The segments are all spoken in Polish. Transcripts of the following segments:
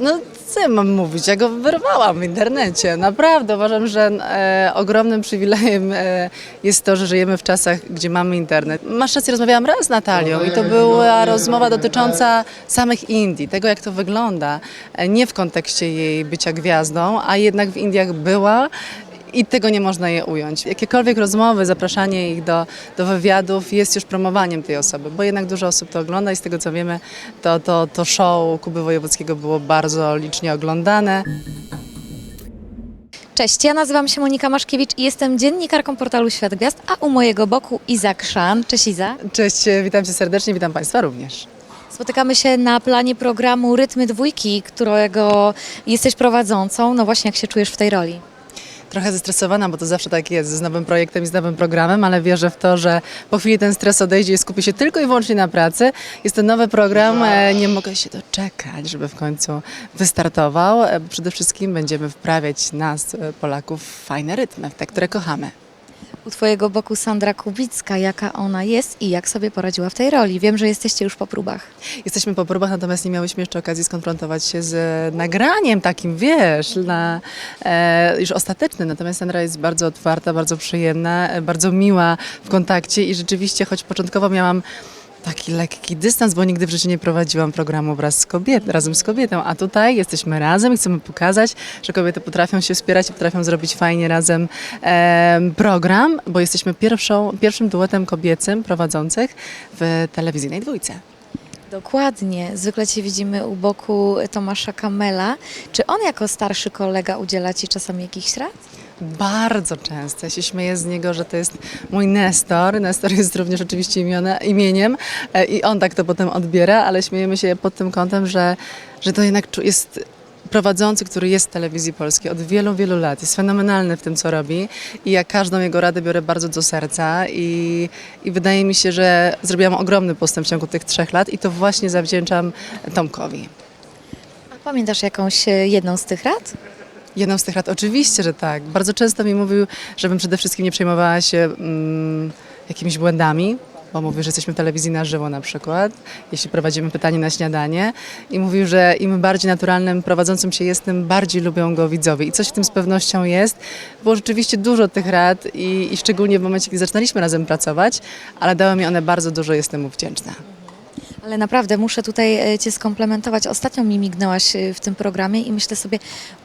No co ja mam mówić, ja go wyrwałam w internecie. Naprawdę uważam, że e, ogromnym przywilejem e, jest to, że żyjemy w czasach, gdzie mamy internet. Masz rację, rozmawiałam raz z Natalią i to była rozmowa dotycząca samych Indii, tego jak to wygląda. E, nie w kontekście jej bycia gwiazdą, a jednak w Indiach była i tego nie można je ująć. Jakiekolwiek rozmowy, zapraszanie ich do, do wywiadów jest już promowaniem tej osoby, bo jednak dużo osób to ogląda i z tego co wiemy, to, to, to show Kuby Wojewódzkiego było bardzo licznie oglądane. Cześć, ja nazywam się Monika Maszkiewicz i jestem dziennikarką portalu Świat Gwiazd, a u mojego boku Iza Krzan. Cześć Iza. Cześć, witam Cię serdecznie, witam Państwa również. Spotykamy się na planie programu Rytmy Dwójki, którego jesteś prowadzącą. No właśnie, jak się czujesz w tej roli? Trochę zestresowana, bo to zawsze tak jest z nowym projektem i z nowym programem, ale wierzę w to, że po chwili ten stres odejdzie i skupi się tylko i wyłącznie na pracy. Jest to nowy program, e, nie mogę się doczekać, żeby w końcu wystartował. E, Przede wszystkim będziemy wprawiać nas, e, Polaków, w fajne rytmy, te, które kochamy. U twojego boku Sandra Kubicka, jaka ona jest i jak sobie poradziła w tej roli. Wiem, że jesteście już po próbach. Jesteśmy po próbach, natomiast nie miałyśmy jeszcze okazji skonfrontować się z nagraniem takim, wiesz, na, e, już ostatecznym. Natomiast Sandra jest bardzo otwarta, bardzo przyjemna, bardzo miła w kontakcie i rzeczywiście, choć początkowo miałam taki lekki dystans, bo nigdy w życiu nie prowadziłam programu wraz z kobiet, razem z kobietą, a tutaj jesteśmy razem i chcemy pokazać, że kobiety potrafią się wspierać i potrafią zrobić fajnie razem em, program, bo jesteśmy pierwszą, pierwszym duetem kobiecym prowadzących w telewizyjnej dwójce. Dokładnie. Zwykle Cię widzimy u boku Tomasza Kamela. Czy on jako starszy kolega udziela Ci czasami jakichś rad? Bardzo często. Ja się śmieję z niego, że to jest mój Nestor. Nestor jest również oczywiście imione, imieniem e, i on tak to potem odbiera, ale śmiejemy się pod tym kątem, że, że to jednak jest prowadzący, który jest w telewizji polskiej od wielu, wielu lat. Jest fenomenalny w tym, co robi i ja każdą jego radę biorę bardzo do serca i, i wydaje mi się, że zrobiłam ogromny postęp w ciągu tych trzech lat i to właśnie zawdzięczam Tomkowi. A pamiętasz jakąś e, jedną z tych rad? Jedną z tych rad oczywiście, że tak. Bardzo często mi mówił, żebym przede wszystkim nie przejmowała się mm, jakimiś błędami, bo mówił, że jesteśmy telewizji na żywo na przykład, jeśli prowadzimy pytanie na śniadanie i mówił, że im bardziej naturalnym prowadzącym się jest, tym bardziej lubią go widzowie i coś w tym z pewnością jest. Było rzeczywiście dużo tych rad i, i szczególnie w momencie, kiedy zaczynaliśmy razem pracować, ale dały mi one bardzo dużo, jestem mu wdzięczna. Ale naprawdę muszę tutaj e, Cię skomplementować. Ostatnio mi mignęłaś e, w tym programie i myślę sobie,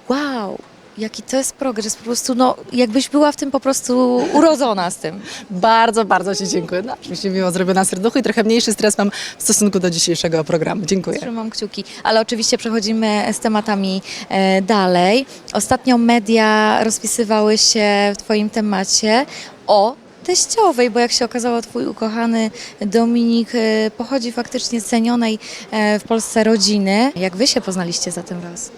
wow, jaki to jest progres. Po prostu, no, jakbyś była w tym po prostu urodzona z tym. Bardzo, bardzo Ci dziękuję. No, oczywiście miło zrobiona serduchu i trochę mniejszy stres mam w stosunku do dzisiejszego programu. Dziękuję. Trzymam kciuki. Ale oczywiście przechodzimy z tematami e, dalej. Ostatnio media rozpisywały się w Twoim temacie o teściowej, bo jak się okazało, Twój ukochany Dominik e, pochodzi faktycznie z cenionej e, w Polsce rodziny. Jak Wy się poznaliście za tym raz?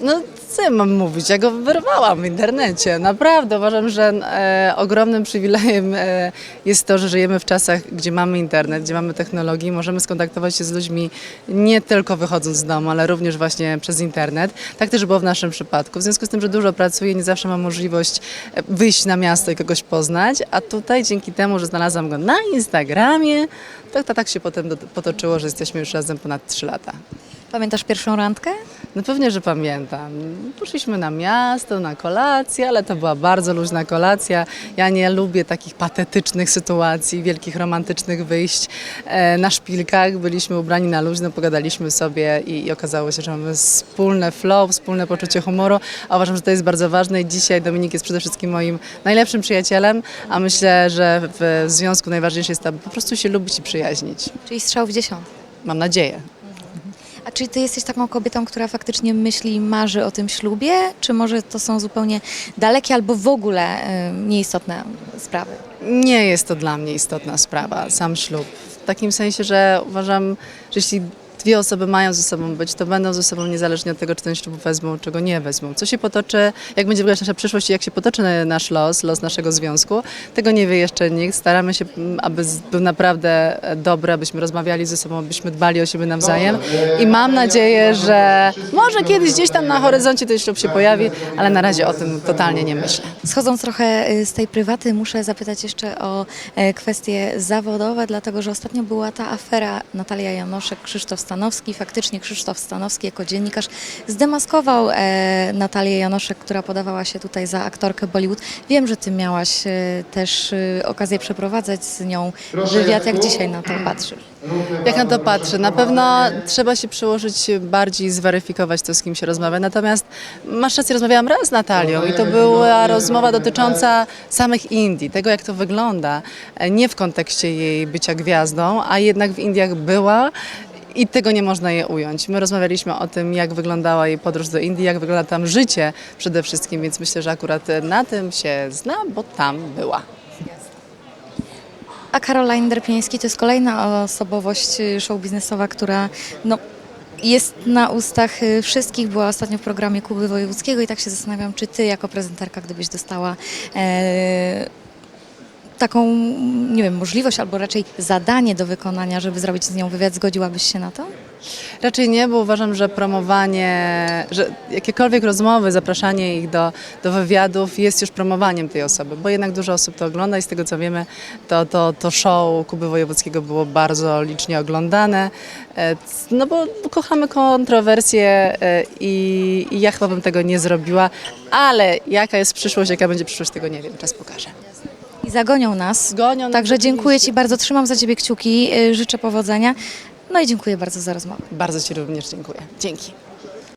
No co ja mam mówić, ja go wyrwałam w internecie. Naprawdę uważam, że e, ogromnym przywilejem e, jest to, że żyjemy w czasach, gdzie mamy internet, gdzie mamy technologię, możemy skontaktować się z ludźmi nie tylko wychodząc z domu, ale również właśnie przez internet. Tak też było w naszym przypadku. W związku z tym, że dużo pracuję, nie zawsze mam możliwość e, wyjść na miasto i kogoś poznać, a tutaj dzięki temu, że znalazłam go na Instagramie, to, to tak się potem do, potoczyło, że jesteśmy już razem ponad 3 lata. Pamiętasz pierwszą randkę? No pewnie, że pamiętam. Poszliśmy na miasto, na kolację, ale to była bardzo luźna kolacja. Ja nie lubię takich patetycznych sytuacji, wielkich romantycznych wyjść e, na szpilkach. Byliśmy ubrani na luźno, pogadaliśmy sobie i, i okazało się, że mamy wspólne flow, wspólne poczucie humoru. A uważam, że to jest bardzo ważne i dzisiaj Dominik jest przede wszystkim moim najlepszym przyjacielem, a myślę, że w związku najważniejsze jest to, po prostu się lubić i przyjaźnić. Czyli strzał w dziesiątkę. Mam nadzieję. A czy ty jesteś taką kobietą, która faktycznie myśli marzy o tym ślubie, czy może to są zupełnie dalekie albo w ogóle y, nieistotne sprawy? Nie jest to dla mnie istotna sprawa, sam ślub. W takim sensie, że uważam, że jeśli dwie osoby mają ze sobą być, to będą ze sobą niezależnie od tego, czy ten ślub wezmą, czy go nie wezmą. Co się potoczy, jak będzie wyglądać nasza przyszłość i jak się potoczy nasz los, los naszego związku, tego nie wie jeszcze nikt. Staramy się, m, aby był naprawdę e, dobry, abyśmy rozmawiali ze sobą, abyśmy dbali o siebie nawzajem i mam nadzieję, że może kiedyś gdzieś tam na horyzoncie ten ślub się pojawi, ale na razie o tym totalnie nie myślę. Schodząc trochę y, z tej prywaty, muszę zapytać jeszcze o e, kwestie zawodowe, dlatego że ostatnio była ta afera Natalia Janoszek, Krzysztof Stanowski. Stanowski. Faktycznie Krzysztof Stanowski jako dziennikarz zdemaskował e, Natalię Janoszek, która podawała się tutaj za aktorkę Bollywood. Wiem, że ty miałaś e, też e, okazję przeprowadzać z nią wywiad. Jak dzisiaj na to patrzysz? Jak na to patrzę? Na pewno trzeba się przyłożyć bardziej, zweryfikować to, z kim się rozmawia. Natomiast masz rację, rozmawiałam raz z Natalią i to była rozmowa dotycząca samych Indii, tego jak to wygląda. Nie w kontekście jej bycia gwiazdą, a jednak w Indiach była. I tego nie można je ująć. My rozmawialiśmy o tym, jak wyglądała jej podróż do Indii, jak wygląda tam życie przede wszystkim, więc myślę, że akurat na tym się zna, bo tam była. A Caroline Derpiński to jest kolejna osobowość show biznesowa, która no, jest na ustach wszystkich. Była ostatnio w programie Kuby Wojewódzkiego i tak się zastanawiam, czy ty jako prezenterka, gdybyś dostała e, taką, nie wiem, możliwość albo raczej zadanie do wykonania, żeby zrobić z nią wywiad, zgodziłabyś się na to? Raczej nie, bo uważam, że promowanie, że jakiekolwiek rozmowy, zapraszanie ich do, do wywiadów jest już promowaniem tej osoby, bo jednak dużo osób to ogląda i z tego co wiemy, to, to, to show Kuby Wojewódzkiego było bardzo licznie oglądane, e, no bo kochamy kontrowersje e, i, i ja chyba bym tego nie zrobiła, ale jaka jest przyszłość, jaka będzie przyszłość, tego nie wiem, czas pokaże. I zagonią nas. Zgonią nas Także dziękuję oczywiście. Ci bardzo, trzymam za Ciebie kciuki, y, życzę powodzenia. No i dziękuję bardzo za rozmowę. Bardzo Ci również dziękuję. Dzięki.